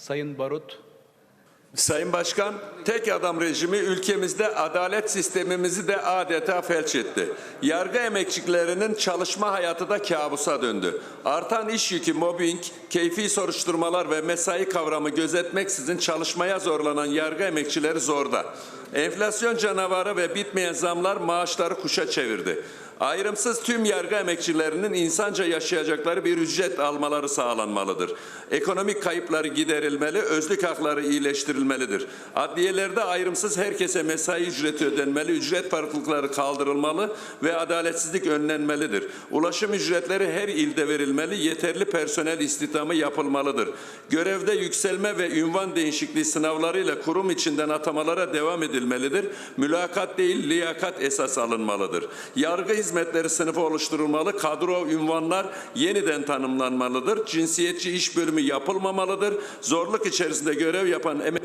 Sayın Barut, Sayın Başkan, tek adam rejimi ülkemizde adalet sistemimizi de adeta felç etti. Yargı emekçilerinin çalışma hayatı da kabusa döndü. Artan iş yükü, mobbing, keyfi soruşturmalar ve mesai kavramı gözetmeksizin çalışmaya zorlanan yargı emekçileri zorda. Enflasyon canavarı ve bitmeyen zamlar maaşları kuşa çevirdi. Ayrımsız tüm yargı emekçilerinin insanca yaşayacakları bir ücret almaları sağlanmalıdır. Ekonomik kayıpları giderilmeli, özlük hakları iyileştirilmelidir. Adliyelerde ayrımsız herkese mesai ücreti ödenmeli, ücret farklılıkları kaldırılmalı ve adaletsizlik önlenmelidir. Ulaşım ücretleri her ilde verilmeli, yeterli personel istihdamı yapılmalıdır. Görevde yükselme ve ünvan değişikliği sınavlarıyla kurum içinden atamalara devam edilmelidir. Mülakat değil, liyakat esas alınmalıdır. Yargı hizmetleri sınıfı oluşturulmalı, kadro ünvanlar yeniden tanımlanmalıdır. Cinsiyetçi iş bölümü yapılmamalıdır. Zorluk içerisinde görev yapan emek